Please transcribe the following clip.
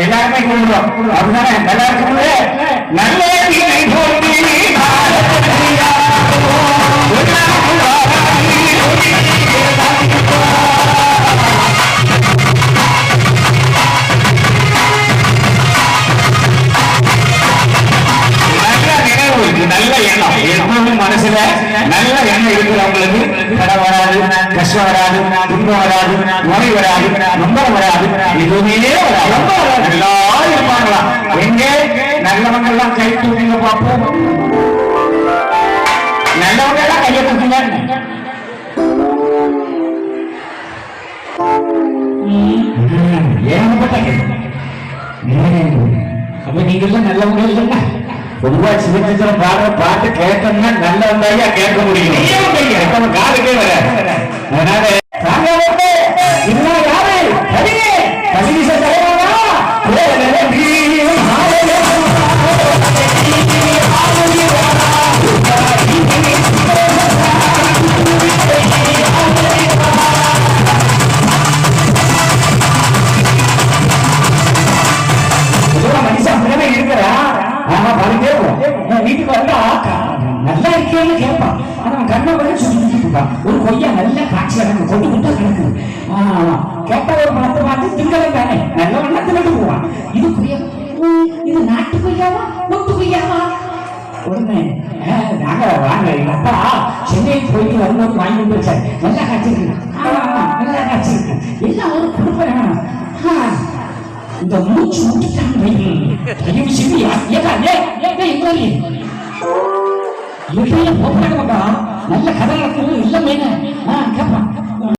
எல்லாருமே கும்பிடுறோம் அப்படிதானே நல்லா இருக்கும்போது நல்ல மனசுல நல்ல எண்ணம் இருக்கிறவங்களுக்கு கடை வராது கஷ்டம் வராது துன்பம் வராது நோய் வராது ரொம்ப வராது எதுவுமே வராது. ரொம்ப வராது. எல்லாரும் இருப்பாங்களா? எங்க? நல்லவங்க எல்லாம் கை தூக்கிங்க பார்ப்போம் நல்லவங்க எல்லாம் கையை தூக்குங்க. ஏகப்பட்ட அப்ப நீங்க நல்லவங்க இல்லைங்க. பொதுவா சிவச்சித்திரம் பாடுற பாட்டு கேட்டோம்னா நல்லவங்க கேட்க முடியும். நம்ம காதுக்கே வர அதனால நான் வீட்டுக்கு நல்லா இருக்கேன்னு கேட்பான் ஆனா கண்ணை இருப்பான் ஒரு கொய்யா நல்ல காட்சி கிடக்கு கொண்டு கொண்டு கிடக்கு. கேட்ட ஒரு பணத்தை பார்த்து திங்களும் தானே. நல்ல வண்ண தின்னுட்டு போவான் இது கொய்யா. இது நாட்டு கொய்யாவா? முட்டு கொய்யாவா? உடனே நாங்க வாங்க. எங்க அப்பா சென்னை போயிட்டு வரும்போது வாங்கி கொண்டு வச்சாரு. நல்லா காட்சி இருக்கு நல்லா காட்சி இருக்கு எல்லாம் ஒரு 너무 중독한 당연식이 약간의 내 인간이. 이렇게 법하는 건가?